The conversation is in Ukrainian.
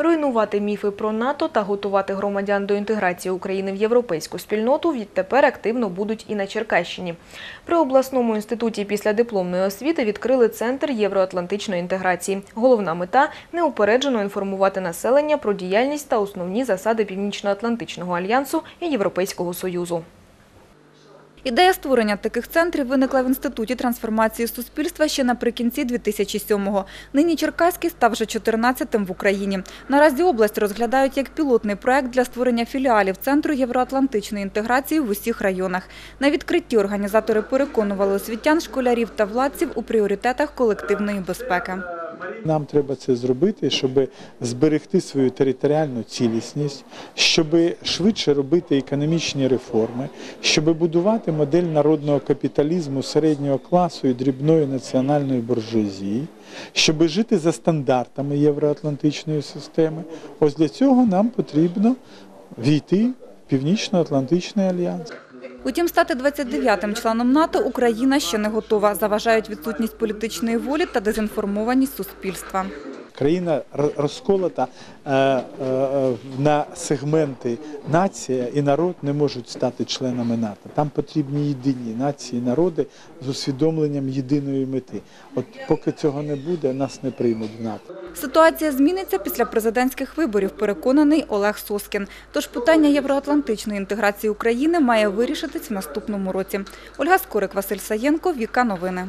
Руйнувати міфи про НАТО та готувати громадян до інтеграції України в європейську спільноту відтепер активно будуть і на Черкащині. При обласному інституті післядипломної освіти відкрили центр євроатлантичної інтеграції. Головна мета – неупереджено інформувати населення про діяльність та основні засади Північно-Атлантичного альянсу і Європейського Союзу. Ідея створення таких центрів виникла в Інституті трансформації суспільства ще наприкінці 2007-го. Нині Черкаський став вже 14-тим в Україні. Наразі область розглядають як пілотний проект для створення філіалів Центру євроатлантичної інтеграції в усіх районах. На відкритті організатори переконували освітян, школярів та владців у пріоритетах колективної безпеки. Нам треба це зробити, щоб зберегти свою територіальну цілісність, щоб швидше робити економічні реформи, щоб будувати модель народного капіталізму середнього класу і дрібної національної буржуазії, щоб жити за стандартами євроатлантичної системи. Ось для цього нам потрібно війти в Північно-Атлантичний альянс. Утім, стати 29-м членом НАТО Україна ще не готова. Заважають відсутність політичної волі та дезінформованість суспільства. Країна розколота е, е, на сегменти нація і народ не можуть стати членами НАТО. Там потрібні єдині нації, народи з усвідомленням єдиної мети. От поки цього не буде, нас не приймуть в НАТО. Ситуація зміниться після президентських виборів, переконаний Олег Соскін. Тож питання євроатлантичної інтеграції України має вирішитись в наступному році. Ольга Скорик, Василь Саєнко, Віка Новини.